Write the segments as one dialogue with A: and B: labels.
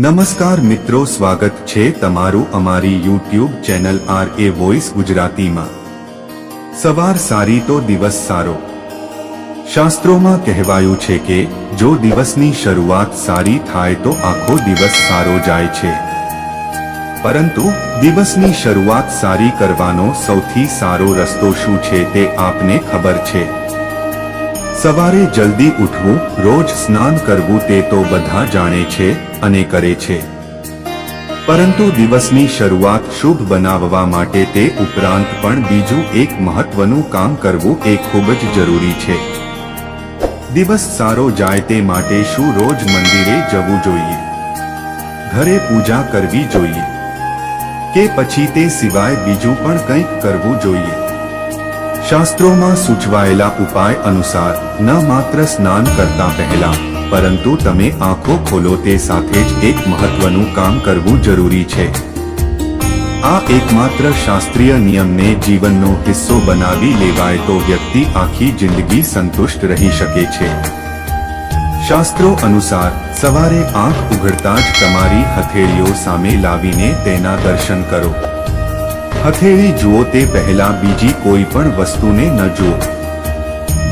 A: નમસ્કાર મિત્રો, સ્વાગત છે તમારું અમારી YouTube channel R A voice ગુજરાતીમાં. સવાર સારી તો દિવસ સારો. શાસ્ત્રોમાં કહેવાયું છે કે, જો દિવસની શરૂઆત સારી થાય તો આખો દિવસ સારો જાય છે. પરંતુ, દિવસની શરૂઆત સારી કરવાનો સૌથી સારો રસ્તો શું છે તે આપને ખબર છે. સવારે જલ્દી ઉઠવું, રોજ સ્નાન કરવું તે તો બધા જાણે છે અને કરે છે. પરંતુ દિવસની શરૂઆત શુભ બનાવવા માટે તે ઉપરાંત પણ બીજું એક મહત્વનું કામ કરવું એ ખૂબ જ જરૂરી છે. દિવસ સારો જાય તે માટે શું રોજ મંદિરે જવું જોઈએ? ઘરે પૂજા કરવી જોઈએ? કે પછી તે સિવાય બીજું પણ કંઈક કરવું જોઈએ? શાસ્ત્રોમાં સૂચવાયેલા ઉપાય અનુસાર, ન માત્ર સ્નાન કરતા પહેલા પરંતુ તમે આંખો ખોલો તે સાથે જ એક મહત્વનું કામ કરવું જરૂરી છે. આ એકમાત્ર શાસ્ત્રીય નિયમને જીવનનો હિસ્સો બનાવી લેવાય તો વ્યક્તિ આખી જિંદગી સંતુષ્ટ રહી શકે છે. શાસ્ત્રો અનુસાર, સવારે આંખ ઉઘડતા જ તમારી હથેળીઓ સામે લાવીને તેના દર્શન કરો. હથેળી જુઓ તે પહેલા બીજી કોઈ પણ વસ્તુને ન જુઓ.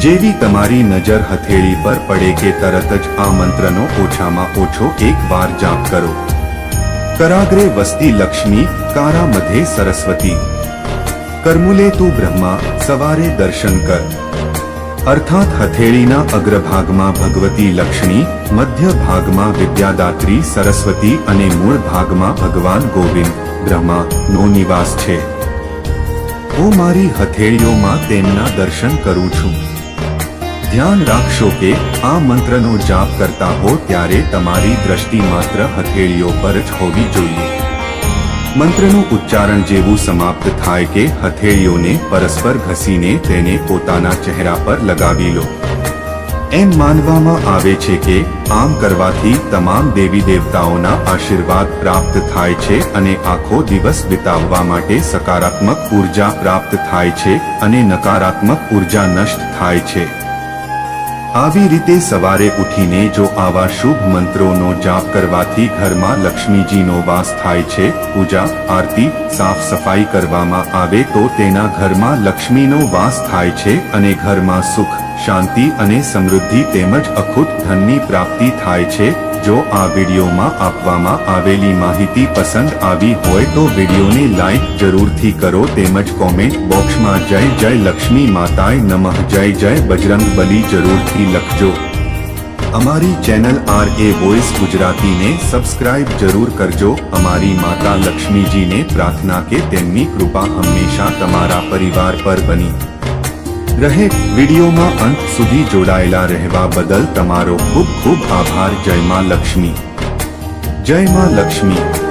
A: જેવી તમારી નજર હથેળી પર પડે કે તરત જ આ મંત્રનો ઓછામાં ઓછો એક વાર જાપ કરો. કરાગ્રે વસ્તી લક્ષ્મી, કારા મધે સરસ્વતી. કર્મુલે તું બ્રહ્મા, સવારે દર્શન કર. અર્થાત હથેળીના અગ્રભાગમાં ભગવતી લક્ષ્મી, મધ્ય ભાગમાં વિદ્યાદાત્રી, સરસ્વતી અને મૂળ ભાગમાં ભગવાન ગોવિંદ, બ્રહ્મા નો નિવાસ છે. હું મારી હથેળીઓમાં તેમના દર્શન કરું છું. ધ્યાન રાખશો કે આ મંત્રનો જાપ કરતા હો ત્યારે તમારી દ્રષ્ટિ માત્ર હથેળીઓ પર જ હોવી જોઈએ. મંત્રનું ઉચ્ચારણ જેવું સમાપ્ત થાય કે હથેળીઓને પરસ્પર ઘસીને તેને પોતાના ચહેરા પર લગાવી લો. એમ માનવામાં આવે છે કે આમ કરવાથી તમામ દેવી દેવતાઓના આશીર્વાદ પ્રાપ્ત થાય છે અને આખો દિવસ વિતાવવા માટે સકારાત્મક ઊર્જા પ્રાપ્ત થાય છે અને નકારાત્મક ઊર્જા નષ્ટ થાય છે. આવી રીતે સવારે ઉઠીને જો આવા શુભ મંત્રોનો જાપ કરવાથી ઘરમાં લક્ષ્મીજીનો વાસ થાય છે, પૂજા, આરતી, સાફ સફાઈ કરવામાં આવે તો તેના ઘરમાં લક્ષ્મીનો વાસ થાય છે અને ઘરમાં સુખ, શાંતિ અને સમૃદ્ધિ તેમજ અખૂટ ધનની પ્રાપ્તિ થાય છે. જો આ વિડીયોમાં આપવામાં આવેલી માહિતી પસંદ આવી હોય તો વિડીયોને લાઈક જરૂરથી કરો તેમજ કોમેન્ટ બોક્સમાં જય જય લક્ષ્મી માતાએ નમઃ જય જય બજરંગ બલી જરૂરથી લખજો. અમારી ચેનલ આર એ વોઇસ ગુજરાતીને સબસ્ક્રાઇબ જરૂર કરજો. અમારી માતા લક્ષ્મીજીને પ્રાર્થના કે તેમની કૃપા હંમેશા તમારા પરિવાર પર બની. રહે વિડીયોમાં અંત સુધી જોડાયેલા રહેવા બદલ તમારો ખૂબ ખૂબ આભાર. જય માં લક્ષ્મી. જય માં લક્ષ્મી.